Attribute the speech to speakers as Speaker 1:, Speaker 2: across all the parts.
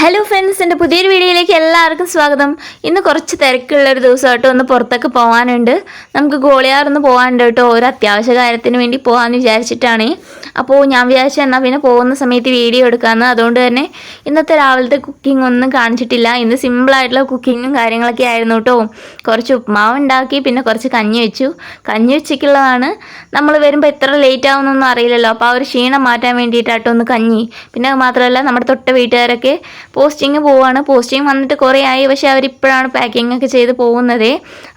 Speaker 1: hello friends എൻ്റെ പുതിയൊരു വീഡിയോയിലേക്ക് എല്ലാവർക്കും സ്വാഗതം ഇന്ന് കുറച്ച് തിരക്കുള്ളൊരു ദിവസമായിട്ട് ഒന്ന് പുറത്തൊക്കെ പോകാനുണ്ട് നമുക്ക് ഗോളിയാറൊന്ന് പോകാനുണ്ട് കേട്ടോ ഒരു അത്യാവശ്യ കാര്യത്തിന് വേണ്ടി പോകാമെന്ന് വിചാരിച്ചിട്ടാണ് അപ്പോൾ ഞാൻ വിചാരിച്ചു എന്നാൽ പിന്നെ പോകുന്ന സമയത്ത് വീഡിയോ എടുക്കാമെന്ന് അതുകൊണ്ട് തന്നെ ഇന്നത്തെ രാവിലത്തെ കുക്കിംഗ് ഒന്നും കാണിച്ചിട്ടില്ല ഇന്ന് സിമ്പിളായിട്ടുള്ള കുക്കിങ്ങും കാര്യങ്ങളൊക്കെ ആയിരുന്നു കേട്ടോ കുറച്ച് ഉപ്മാവ് ഉണ്ടാക്കി പിന്നെ കുറച്ച് കഞ്ഞി വെച്ചു കഞ്ഞി വെച്ചിട്ടുള്ളതാണ് നമ്മൾ വരുമ്പോൾ എത്ര ലേറ്റ് ആവുമെന്നൊന്നും അറിയില്ലല്ലോ അപ്പോൾ ആ ഒരു ക്ഷീണം മാറ്റാൻ വേണ്ടിയിട്ടാട്ടോ ഒന്ന് കഞ്ഞി പിന്നെ മാത്രമല്ല നമ്മുടെ തൊട്ട വീട്ടുകാരൊക്കെ പോസ്റ്റിങ് പോവാണ് പോസ്റ്റിങ് വന്നിട്ട് കുറേ ആയി പക്ഷേ അവരിപ്പോഴാണ് പാക്കിംഗ് ഒക്കെ ചെയ്ത് പോകുന്നത്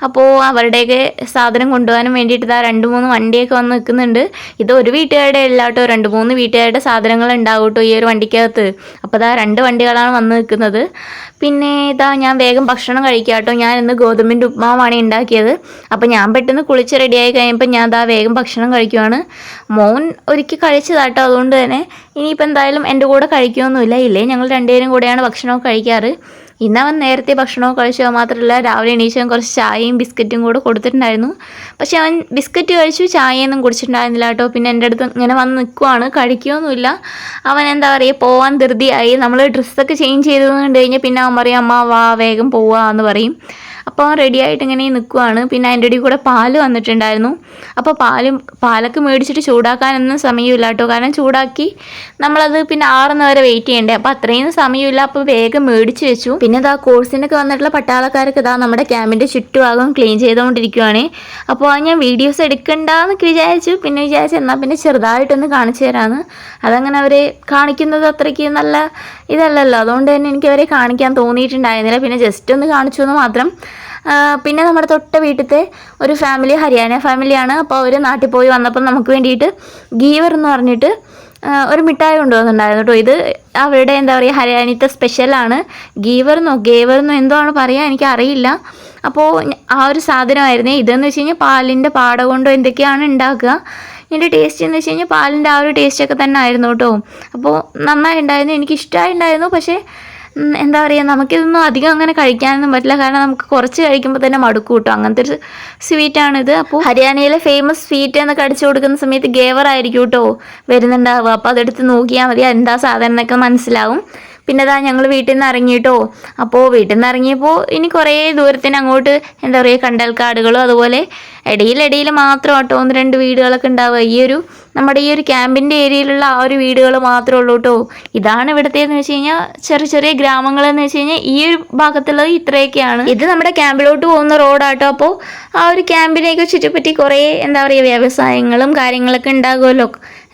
Speaker 1: അപ്പോൾ അവരുടെയൊക്കെ സാധനം കൊണ്ടുപോകാനും വേണ്ടിയിട്ട് ഇതാ രണ്ട് മൂന്ന് വണ്ടിയൊക്കെ വന്ന് നിൽക്കുന്നുണ്ട് ഇത് ഒരു വീട്ടുകാരുടെ അല്ല കേട്ടോ രണ്ട് മൂന്ന് വീട്ടുകാരുടെ സാധനങ്ങൾ ഉണ്ടാവും കേട്ടോ ഈ ഒരു വണ്ടിക്കകത്ത് അപ്പോൾ ഇതാ രണ്ട് വണ്ടികളാണ് വന്ന് നിൽക്കുന്നത് പിന്നെ ഇതാ ഞാൻ വേഗം ഭക്ഷണം കഴിക്കാം കേട്ടോ ഞാൻ ഇന്ന് ഗോതമ്പിൻ്റെ ഉപ്മാവാണ് ഉണ്ടാക്കിയത് അപ്പോൾ ഞാൻ പെട്ടെന്ന് കുളിച്ച് റെഡിയായി കഴിയുമ്പോൾ ഞാൻ ഇതാ വേഗം ഭക്ഷണം കഴിക്കുവാണ് മോൻ ഒരിക്കൽ കഴിച്ചതാട്ടോ അതുകൊണ്ട് തന്നെ ഇനിയിപ്പോൾ എന്തായാലും എൻ്റെ കൂടെ കഴിക്കുമൊന്നുമില്ല ഇല്ലേ ഞങ്ങൾ രണ്ടുപേരും കൂടെ പോലെയാണ് ഭക്ഷണമൊക്കെ കഴിക്കാറ് ഇന്ന് അവൻ നേരത്തെ ഭക്ഷണമൊക്കെ കഴിച്ചു മാത്രമല്ല രാവിലെ എണീച്ചവൻ കുറച്ച് ചായയും ബിസ്ക്കറ്റും കൂടെ കൊടുത്തിട്ടുണ്ടായിരുന്നു പക്ഷെ അവൻ ബിസ്ക്കറ്റ് കഴിച്ചു ചായയൊന്നും കുടിച്ചിട്ടുണ്ടായിരുന്നില്ല കേട്ടോ പിന്നെ എൻ്റെ അടുത്ത് ഇങ്ങനെ വന്ന് നിൽക്കുവാണ് കഴിക്കുകയൊന്നുമില്ല അവൻ എന്താ പറയുക പോകാൻ ധൃതിയായി നമ്മൾ ഡ്രസ്സൊക്കെ ചേഞ്ച് ചെയ്തത് കണ്ടു കഴിഞ്ഞാൽ പിന്നെ അവൻ പറയും അമ്മ വാ വേഗം പോവാ എന്ന് പറയും അപ്പോൾ റെഡി ആയിട്ട് ഇങ്ങനെ നിൽക്കുവാണ് പിന്നെ അതിൻ്റെ ഇടയിൽ കൂടെ പാല് വന്നിട്ടുണ്ടായിരുന്നു അപ്പോൾ പാലും പാലൊക്കെ മേടിച്ചിട്ട് ചൂടാക്കാനൊന്നും സമയമില്ല കേട്ടോ കാരണം ചൂടാക്കി നമ്മളത് പിന്നെ ആറുന്ന വരെ വെയിറ്റ് ചെയ്യണ്ടേ അപ്പോൾ അത്രയും സമയമില്ല അപ്പോൾ വേഗം മേടിച്ച് വെച്ചു പിന്നെ ഇതാ കോഴ്സിനൊക്കെ വന്നിട്ടുള്ള പട്ടാളക്കാരൊക്കെ ഇതാ നമ്മുടെ ക്യാമ്പിൻ്റെ ചുറ്റുഭാഗം ക്ലീൻ ചെയ്തുകൊണ്ടിരിക്കുവാണ് അപ്പോൾ ഞാൻ വീഡിയോസ് എടുക്കണ്ടെന്നൊക്കെ വിചാരിച്ചു പിന്നെ വിചാരിച്ചു എന്നാൽ പിന്നെ ചെറുതായിട്ടൊന്ന് കാണിച്ചു തരാമെന്ന് അതങ്ങനെ അവരെ കാണിക്കുന്നത് അത്രയ്ക്ക് നല്ല ഇതല്ലല്ലോ അതുകൊണ്ട് തന്നെ എനിക്ക് അവരെ കാണിക്കാൻ തോന്നിയിട്ടുണ്ടായിരുന്നില്ല പിന്നെ ജസ്റ്റ് ഒന്ന് കാണിച്ചു എന്ന് മാത്രം പിന്നെ നമ്മുടെ തൊട്ട വീട്ടിലത്തെ ഒരു ഫാമിലി ഹരിയാന ഫാമിലിയാണ് അപ്പോൾ അവർ നാട്ടിൽ പോയി വന്നപ്പോൾ നമുക്ക് വേണ്ടിയിട്ട് ഗീവർ എന്ന് പറഞ്ഞിട്ട് ഒരു മിഠായി കൊണ്ടുവന്നിട്ടുണ്ടായിരുന്നു കേട്ടോ ഇത് അവരുടെ എന്താ പറയുക ഹരിയാനത്തെ സ്പെഷ്യലാണ് ഗീവർ എന്നോ ഗേവർ എന്നോ എന്തോ ആണ് പറയുക എനിക്കറിയില്ല അപ്പോൾ ആ ഒരു സാധനമായിരുന്നേ ഇതെന്ന് വെച്ച് കഴിഞ്ഞാൽ പാലിൻ്റെ പാടകൊണ്ടോ എന്തൊക്കെയാണ് ഉണ്ടാക്കുക ഇതിൻ്റെ ടേസ്റ്റ് എന്ന് വെച്ച് കഴിഞ്ഞാൽ പാലിൻ്റെ ആ ഒരു ടേസ്റ്റ് ഒക്കെ തന്നെ ആയിരുന്നു കേട്ടോ അപ്പോൾ നന്നായി ഉണ്ടായിരുന്നു എനിക്ക് ഇഷ്ടമായിട്ടുണ്ടായിരുന്നു ഉണ്ടായിരുന്നു പക്ഷേ എന്താ പറയുക നമുക്കിതൊന്നും അധികം അങ്ങനെ കഴിക്കാനൊന്നും പറ്റില്ല കാരണം നമുക്ക് കുറച്ച് കഴിക്കുമ്പോൾ തന്നെ മടുക്കും കേട്ടോ അങ്ങനത്തെ ഒരു സ്വീറ്റാണിത് അപ്പോൾ ഹരിയാനയിലെ ഫേമസ് സ്വീറ്റ് എന്നൊക്കെ അടിച്ചു കൊടുക്കുന്ന സമയത്ത് ഗേവർ ആയിരിക്കും കേട്ടോ വരുന്നുണ്ടാവുക അപ്പോൾ അതെടുത്ത് നോക്കിയാൽ മതി എന്താ സാധനം എന്നൊക്കെ മനസ്സിലാവും പിന്നെ അതാ ഞങ്ങൾ വീട്ടിൽ നിന്ന് ഇറങ്ങിയിട്ടോ അപ്പോൾ വീട്ടിൽ നിന്ന് ഇറങ്ങിയപ്പോൾ ഇനി കുറേ ദൂരത്തിന് അങ്ങോട്ട് എന്താ പറയുക കണ്ടൽക്കാടുകളും അതുപോലെ ഇടയിലിടയിൽ മാത്രം കേട്ടോ ഒന്ന് രണ്ട് വീടുകളൊക്കെ ഉണ്ടാവുക ഈ ഒരു നമ്മുടെ ഈ ഒരു ക്യാമ്പിൻ്റെ ഏരിയയിലുള്ള ആ ഒരു വീടുകൾ മാത്രമേ ഉള്ളൂ കേട്ടോ ഇതാണ് ഇവിടുത്തെ എന്ന് വെച്ച് കഴിഞ്ഞാൽ ചെറിയ ചെറിയ ഗ്രാമങ്ങൾ എന്ന് വെച്ച് കഴിഞ്ഞാൽ ഈ ഒരു ഭാഗത്തുള്ളത് ഇത്രയൊക്കെയാണ് ഇത് നമ്മുടെ ക്യാമ്പിലോട്ട് പോകുന്ന റോഡാട്ടോ അപ്പോൾ ആ ഒരു ക്യാമ്പിനെയൊക്കെ ചുറ്റിപ്പറ്റി കുറേ എന്താ പറയുക വ്യവസായങ്ങളും കാര്യങ്ങളൊക്കെ ഉണ്ടാകുമല്ലോ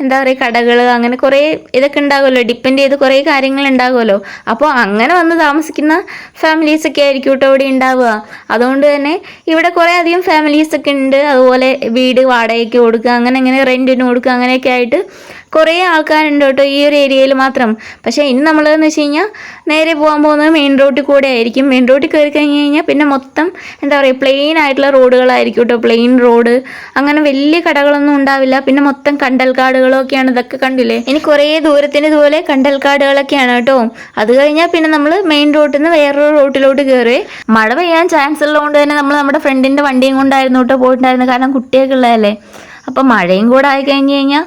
Speaker 1: എന്താ പറയുക കടകൾ അങ്ങനെ കുറേ ഇതൊക്കെ ഉണ്ടാകുമല്ലോ ഡിപ്പെൻഡ് ചെയ്ത് കുറേ കാര്യങ്ങൾ ഉണ്ടാകുമല്ലോ അപ്പോൾ അങ്ങനെ വന്ന് താമസിക്കുന്ന ഫാമിലീസൊക്കെ ആയിരിക്കും കേട്ടോ ഇവിടെ ഉണ്ടാവുക അതുകൊണ്ട് തന്നെ ഇവിടെ കുറേ അധികം ഫാമിലീസൊക്കെ ഉണ്ട് അതുപോലെ വീട് വാടകയ്ക്ക് കൊടുക്കുക അങ്ങനെ അങ്ങനെ റെൻറ്റിന് കൊടുക്കുക അങ്ങനെയൊക്കെ ആയിട്ട് കുറേ ആൾക്കാരുണ്ട് കേട്ടോ ഈ ഒരു ഏരിയയിൽ മാത്രം പക്ഷേ ഇനി നമ്മളെന്ന് വെച്ച് കഴിഞ്ഞാൽ നേരെ പോകാൻ പോകുന്നത് മെയിൻ റോഡിൽ കൂടെ ആയിരിക്കും മെയിൻ റോഡിൽ കയറി കഴിഞ്ഞ് കഴിഞ്ഞാൽ പിന്നെ മൊത്തം എന്താ പറയുക പ്ലെയിൻ ആയിട്ടുള്ള റോഡുകളായിരിക്കും കേട്ടോ പ്ലെയിൻ റോഡ് അങ്ങനെ വലിയ കടകളൊന്നും ഉണ്ടാവില്ല പിന്നെ മൊത്തം കണ്ടൽക്കാടുകളൊക്കെയാണ് ഇതൊക്കെ കണ്ടില്ലേ ഇനി കുറേ ദൂരത്തിന് ഇതുപോലെ കണ്ടൽക്കാടുകളൊക്കെയാണ് കേട്ടോ അത് കഴിഞ്ഞാൽ പിന്നെ നമ്മൾ മെയിൻ റോഡിൽ നിന്ന് വേറൊരു റോട്ടിലോട്ട് കയറി മഴ പെയ്യാൻ ചാൻസ് ഉള്ളതുകൊണ്ട് തന്നെ നമ്മൾ നമ്മുടെ ഫ്രണ്ടിൻ്റെ വണ്ടിയും കൊണ്ടായിരുന്നു കേട്ടോ പോയിട്ടുണ്ടായിരുന്നു കാരണം കുട്ടിയൊക്കെ ഉള്ളതല്ലേ അപ്പം മഴയും കൂടെ ആയി കഴിഞ്ഞ് കഴിഞ്ഞാൽ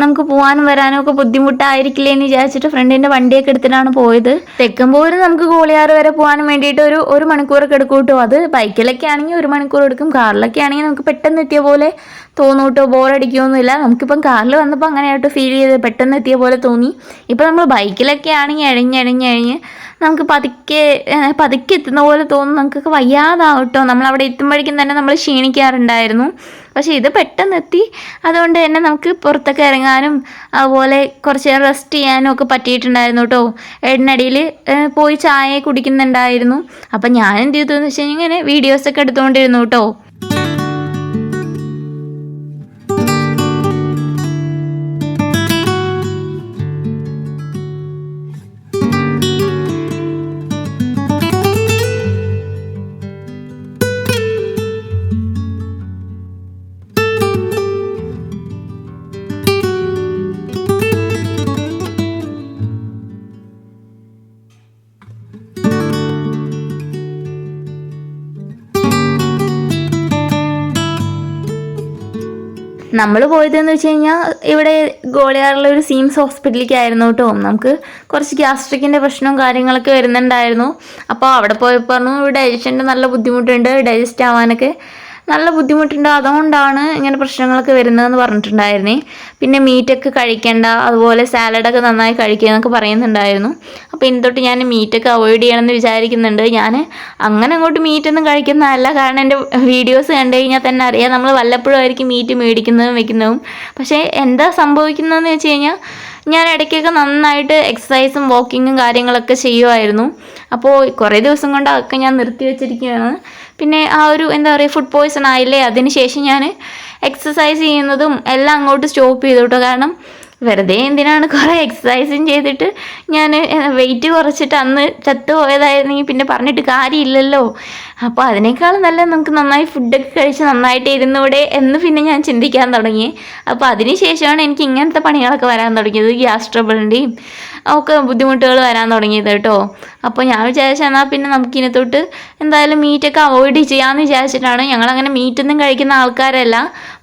Speaker 1: നമുക്ക് പോകാനും വരാനും ഒക്കെ ബുദ്ധിമുട്ടായിരിക്കില്ലേ എന്ന് വിചാരിച്ചിട്ട് ഫ്രണ്ടിന്റെ വണ്ടിയൊക്കെ എടുത്തിട്ടാണ് പോയത് തെക്കുംപോര് നമുക്ക് കോളിയാറ് വരെ പോകാനും വേണ്ടിയിട്ട് ഒരു ഒരു മണിക്കൂറൊക്കെ എടുക്കൂട്ടോ അത് ബൈക്കിലൊക്കെ ആണെങ്കിൽ ഒരു മണിക്കൂർ എടുക്കും കാറിലൊക്കെ ആണെങ്കിൽ നമുക്ക് പെട്ടെന്ന് എത്തിയ പോലെ തോന്നൂട്ടോ ബോറടിക്കുകയൊന്നുമില്ല നമുക്കിപ്പം കാറിൽ വന്നപ്പോൾ അങ്ങനെയായിട്ട് ഫീൽ ചെയ്ത് പെട്ടെന്ന് എത്തിയ പോലെ തോന്നി ഇപ്പം നമ്മൾ ബൈക്കിലൊക്കെ ആണെങ്കിൽ ഇഴഞ്ഞിഴഞ്ഞിഴഞ്ഞ് നമുക്ക് പതുക്കെ പതുക്കെ എത്തുന്ന പോലെ തോന്നും നമുക്കൊക്കെ വയ്യാതാവട്ടോ നമ്മൾ അവിടെ എത്തുമ്പോഴേക്കും തന്നെ നമ്മൾ ക്ഷീണിക്കാറുണ്ടായിരുന്നു പക്ഷേ ഇത് പെട്ടെന്ന് എത്തി അതുകൊണ്ട് തന്നെ നമുക്ക് പുറത്തൊക്കെ ഇറങ്ങി ഉറങ്ങാനും അതുപോലെ കുറച്ച് നേരം റെസ്റ്റ് ചെയ്യാനും ഒക്കെ പറ്റിയിട്ടുണ്ടായിരുന്നു കേട്ടോ എടിനടിയിൽ പോയി ചായ കുടിക്കുന്നുണ്ടായിരുന്നു അപ്പം ഞാൻ എന്ത് ചെയ്തു എന്ന് വെച്ച് കഴിഞ്ഞാൽ ഇങ്ങനെ വീഡിയോസൊക്കെ എടുത്തുകൊണ്ടിരുന്നു കേട്ടോ നമ്മൾ പോയതെന്ന് വെച്ച് കഴിഞ്ഞാൽ ഇവിടെ ഗോളിയാറിലെ ഒരു സീംസ് ആയിരുന്നു കേട്ടോ നമുക്ക് കുറച്ച് ഗ്യാസ്ട്രിക്കിൻ്റെ പ്രശ്നവും കാര്യങ്ങളൊക്കെ വരുന്നുണ്ടായിരുന്നു അപ്പോൾ അവിടെ പോയപ്പോൾ പറഞ്ഞു ഡൈജഷൻ്റെ നല്ല ബുദ്ധിമുട്ടുണ്ട് ഡൈജസ്റ്റ് ആവാനൊക്കെ നല്ല ബുദ്ധിമുട്ടുണ്ട് അതുകൊണ്ടാണ് ഇങ്ങനെ പ്രശ്നങ്ങളൊക്കെ വരുന്നതെന്ന് പറഞ്ഞിട്ടുണ്ടായിരുന്നേ പിന്നെ മീറ്റൊക്കെ കഴിക്കേണ്ട അതുപോലെ സാലഡൊക്കെ നന്നായി കഴിക്കുക എന്നൊക്കെ പറയുന്നുണ്ടായിരുന്നു അപ്പോൾ ഇനി തൊട്ട് ഞാൻ മീറ്റൊക്കെ അവോയ്ഡ് ചെയ്യണമെന്ന് വിചാരിക്കുന്നുണ്ട് ഞാൻ അങ്ങനെ അങ്ങോട്ട് മീറ്റൊന്നും കഴിക്കുന്നതല്ല കാരണം എൻ്റെ വീഡിയോസ് കണ്ടു കഴിഞ്ഞാൽ തന്നെ അറിയാം നമ്മൾ വല്ലപ്പോഴും ആയിരിക്കും മീറ്റ് മേടിക്കുന്നതും വെക്കുന്നതും പക്ഷേ എന്താ സംഭവിക്കുന്നതെന്ന് വെച്ച് കഴിഞ്ഞാൽ ഞാൻ ഇടയ്ക്കൊക്കെ നന്നായിട്ട് എക്സസൈസും വാക്കിങ്ങും കാര്യങ്ങളൊക്കെ ചെയ്യുമായിരുന്നു അപ്പോൾ കുറേ ദിവസം കൊണ്ട് അതൊക്കെ ഞാൻ നിർത്തി വെച്ചിരിക്കുകയാണ് പിന്നെ ആ ഒരു എന്താ പറയുക ഫുഡ് പോയ്സൺ ആയില്ലേ അതിന് ശേഷം ഞാൻ എക്സസൈസ് ചെയ്യുന്നതും എല്ലാം അങ്ങോട്ട് സ്റ്റോപ്പ് ചെയ്തു കേട്ടോ കാരണം വെറുതെ എന്തിനാണ് കുറെ എക്സസൈസും ചെയ്തിട്ട് ഞാൻ വെയിറ്റ് കുറച്ചിട്ട് അന്ന് ചത്തുപോയതായിരുന്നെങ്കിൽ പിന്നെ പറഞ്ഞിട്ട് കാര്യമില്ലല്ലോ അപ്പോൾ അതിനേക്കാൾ നല്ല നമുക്ക് നന്നായി ഫുഡൊക്കെ കഴിച്ച് നന്നായിട്ട് ഇരുന്നൂടെ എന്ന് പിന്നെ ഞാൻ ചിന്തിക്കാൻ തുടങ്ങി അപ്പോൾ ശേഷമാണ് എനിക്ക് ഇങ്ങനത്തെ പണികളൊക്കെ വരാൻ തുടങ്ങിയത് ഗ്യാസ് ട്രബിളിൻ്റെയും ഒക്കെ ബുദ്ധിമുട്ടുകൾ വരാൻ തുടങ്ങിയത് കേട്ടോ അപ്പോൾ ഞാൻ വിചാരിച്ചു എന്നാൽ പിന്നെ നമുക്കിനെ തൊട്ട് എന്തായാലും മീറ്റൊക്കെ അവോയ്ഡ് ചെയ്യാമെന്ന് വിചാരിച്ചിട്ടാണ് ഞങ്ങളങ്ങനെ മീറ്റൊന്നും കഴിക്കുന്ന ആൾക്കാരല്ല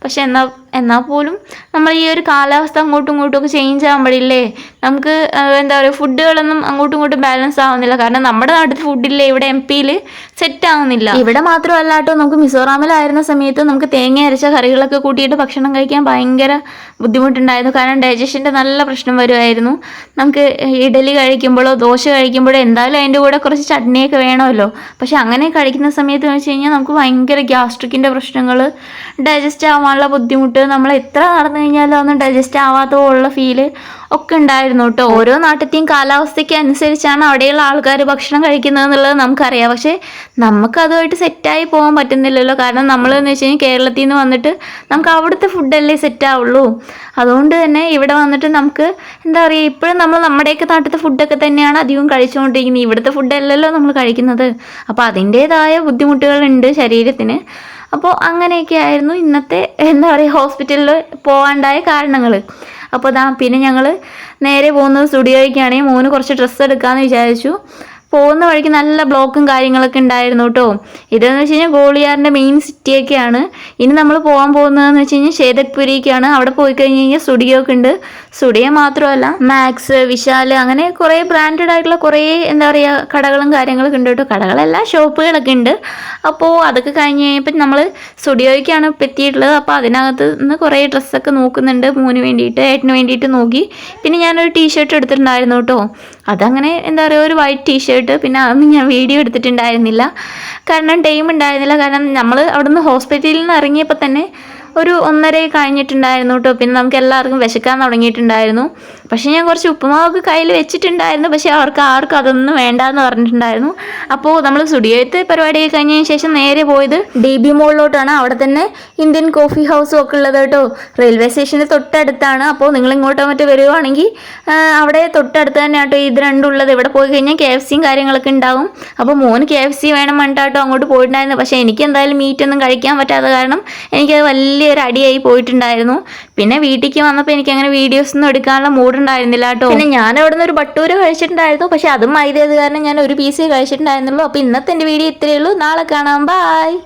Speaker 1: പക്ഷെ എന്നാൽ എന്നാൽ പോലും നമ്മൾ ഈ ഒരു കാലാവസ്ഥ അങ്ങോട്ടും ഇങ്ങോട്ടും ഒക്കെ ചേഞ്ച് പാടില്ലേ നമുക്ക് എന്താ പറയുക ഫുഡുകളൊന്നും അങ്ങോട്ടും ഇങ്ങോട്ടും ബാലൻസ് ആവുന്നില്ല കാരണം നമ്മുടെ നാട്ടിൽ ഫുഡില്ലേ ഇവിടെ എം പിയിൽ സെറ്റ് ആവുന്നില്ല ഇവിടെ മാത്രമല്ല കേട്ടോ നമുക്ക് മിസോറാമിലായിരുന്ന സമയത്ത് നമുക്ക് തേങ്ങ അരച്ച കറികളൊക്കെ കൂട്ടിയിട്ട് ഭക്ഷണം കഴിക്കാൻ ഭയങ്കര ബുദ്ധിമുട്ടുണ്ടായിരുന്നു കാരണം ഡൈജഷൻ്റെ നല്ല പ്രശ്നം വരുമായിരുന്നു നമുക്ക് ഇഡലി കഴിക്കുമ്പോഴോ ദോശ കഴിക്കുമ്പോഴോ എന്തായാലും അതിൻ്റെ കൂടെ കുറച്ച് ചട്നിയൊക്കെ വേണമല്ലോ പക്ഷെ അങ്ങനെ കഴിക്കുന്ന സമയത്ത് എന്ന് വെച്ച് കഴിഞ്ഞാൽ നമുക്ക് ഭയങ്കര ഗ്യാസ്ട്രിക്കിൻ്റെ പ്രശ്നങ്ങൾ ഡൈജസ്റ്റ് ആവാനുള്ള ബുദ്ധിമുട്ട് ഫുഡ് നമ്മൾ എത്ര നടന്നു കഴിഞ്ഞാലും ഒന്നും ഡൈജസ്റ്റ് ആവാത്ത പോലുള്ള ഫീല് ഒക്കെ ഉണ്ടായിരുന്നു കേട്ടോ ഓരോ നാട്ടിലെയും കാലാവസ്ഥയ്ക്ക് അനുസരിച്ചാണ് അവിടെയുള്ള ആൾക്കാർ ഭക്ഷണം കഴിക്കുന്നത് എന്നുള്ളത് നമുക്കറിയാം പക്ഷേ നമുക്ക് അതുമായിട്ട് സെറ്റായി പോകാൻ പറ്റുന്നില്ലല്ലോ കാരണം എന്ന് വെച്ച് കഴിഞ്ഞാൽ കേരളത്തിൽ നിന്ന് വന്നിട്ട് നമുക്ക് അവിടുത്തെ ഫുഡല്ലേ സെറ്റാവുള്ളൂ അതുകൊണ്ട് തന്നെ ഇവിടെ വന്നിട്ട് നമുക്ക് എന്താ പറയുക ഇപ്പോഴും നമ്മൾ നമ്മുടെയൊക്കെ നാട്ടിലത്തെ ഫുഡൊക്കെ തന്നെയാണ് അധികം കഴിച്ചുകൊണ്ടിരിക്കുന്നത് ഇവിടുത്തെ ഫുഡല്ലല്ലോ നമ്മൾ കഴിക്കുന്നത് അപ്പോൾ അതിൻ്റേതായ ബുദ്ധിമുട്ടുകളുണ്ട് ശരീരത്തിന് അപ്പോൾ അങ്ങനെയൊക്കെ ആയിരുന്നു ഇന്നത്തെ എന്താ പറയുക ഹോസ്പിറ്റലിൽ പോകാണ്ടായ കാരണങ്ങൾ അപ്പോൾ അതാ പിന്നെ ഞങ്ങൾ നേരെ പോകുന്നത് സ്റ്റുഡിയോയ്ക്കാണെങ്കിൽ മോന് കുറച്ച് ഡ്രസ്സ് എടുക്കാമെന്ന് വിചാരിച്ചു പോകുന്ന വഴിക്ക് നല്ല ബ്ലോക്കും കാര്യങ്ങളൊക്കെ ഉണ്ടായിരുന്നു കേട്ടോ ഇതെന്ന് വെച്ച് കഴിഞ്ഞാൽ ഗോളിയാറിൻ്റെ മെയിൻ സിറ്റിയൊക്കെയാണ് ഇനി നമ്മൾ പോകാൻ പോകുന്നതെന്ന് വെച്ച് കഴിഞ്ഞാൽ ശേതക്പുരിക്കാണ് അവിടെ പോയി കഴിഞ്ഞ് കഴിഞ്ഞാൽ സ്റ്റുഡിയോ ഒക്കെ ഉണ്ട് സുഡിയ മാത്രമല്ല മാക്സ് വിശാൽ അങ്ങനെ കുറേ ബ്രാൻഡഡ് ആയിട്ടുള്ള കുറേ എന്താ പറയുക കടകളും കാര്യങ്ങളൊക്കെ ഉണ്ട് കേട്ടോ കടകളല്ല ഷോപ്പുകളൊക്കെ ഉണ്ട് അപ്പോൾ അതൊക്കെ കഴിഞ്ഞ് കഴിഞ്ഞപ്പം നമ്മൾ സുഡിയോയ്ക്കാണ് എത്തിയിട്ടുള്ളത് അപ്പോൾ അതിനകത്ത് നിന്ന് കുറേ ഡ്രസ്സൊക്കെ നോക്കുന്നുണ്ട് മോന് വേണ്ടിയിട്ട് ഏട്ടന് വേണ്ടിയിട്ട് നോക്കി പിന്നെ ഞാനൊരു ടീഷർട്ട് എടുത്തിട്ടുണ്ടായിരുന്നു കേട്ടോ അതങ്ങനെ എന്താ പറയുക ഒരു വൈറ്റ് ടീഷർട്ട് പിന്നെ അതൊന്നും ഞാൻ വീഡിയോ എടുത്തിട്ടുണ്ടായിരുന്നില്ല കാരണം ടൈം ഉണ്ടായിരുന്നില്ല കാരണം നമ്മൾ അവിടുന്ന് ഹോസ്പിറ്റലിൽ നിന്ന് ഇറങ്ങിയപ്പോൾ തന്നെ ഒരു ഒന്നര കഴിഞ്ഞിട്ടുണ്ടായിരുന്നു കേട്ടോ പിന്നെ നമുക്ക് എല്ലാവർക്കും വിശക്കാൻ തുടങ്ങിയിട്ടുണ്ടായിരുന്നു പക്ഷേ ഞാൻ കുറച്ച് ഉപ്പുമാവൊക്കെ കയ്യിൽ വെച്ചിട്ടുണ്ടായിരുന്നു പക്ഷേ അവർക്ക് ആർക്കും അതൊന്നും വേണ്ട എന്ന് പറഞ്ഞിട്ടുണ്ടായിരുന്നു അപ്പോൾ നമ്മൾ സ്റ്റുഡിയോയിലത്തെ പരിപാടി കഴിഞ്ഞതിന് ശേഷം നേരെ പോയത് ഡി ബി മോളിലോട്ടാണ് അവിടെ തന്നെ ഇന്ത്യൻ കോഫി ഹൗസും ഒക്കെ ഉള്ളത് കേട്ടോ റെയിൽവേ സ്റ്റേഷൻ്റെ തൊട്ടടുത്താണ് അപ്പോൾ നിങ്ങൾ ഇങ്ങോട്ടോ മറ്റോ വരുവാണെങ്കിൽ അവിടെ തൊട്ടടുത്ത് തന്നെ കേട്ടോ ഇത് രണ്ടുള്ളത് ഇവിടെ പോയി കഴിഞ്ഞാൽ കെ എഫ് സിയും കാര്യങ്ങളൊക്കെ ഉണ്ടാവും അപ്പോൾ മൂന്ന് കെ എഫ് സി വേണം കേട്ടോ അങ്ങോട്ട് പോയിട്ടുണ്ടായിരുന്നു പക്ഷേ എനിക്ക് എന്തായാലും മീറ്റൊന്നും കഴിക്കാൻ പറ്റാത്ത കാരണം എനിക്കത് വലിയൊരു അടിയായി പോയിട്ടുണ്ടായിരുന്നു പിന്നെ വീട്ടിലേക്ക് വന്നപ്പോൾ എനിക്ക് അങ്ങനെ വീഡിയോസ് ഒന്നും എടുക്കാനുള്ള മൂഡ് ഉണ്ടായിരുന്നില്ല കേട്ടോ പിന്നെ ഞാൻ അവിടെ നിന്ന് ഒരു ബട്ടൂര് കഴിച്ചിട്ടുണ്ടായിരുന്നു പക്ഷെ അതും മൈദയത് കാരണം ഞാൻ ഒരു പീസ് കഴിച്ചിട്ടുണ്ടായിരുന്നുള്ളൂ അപ്പോൾ ഇന്നത്തെ എന്റെ വീഡിയോ ഇത്രയേ ഉള്ളൂ നാളെ കാണാം ബായ്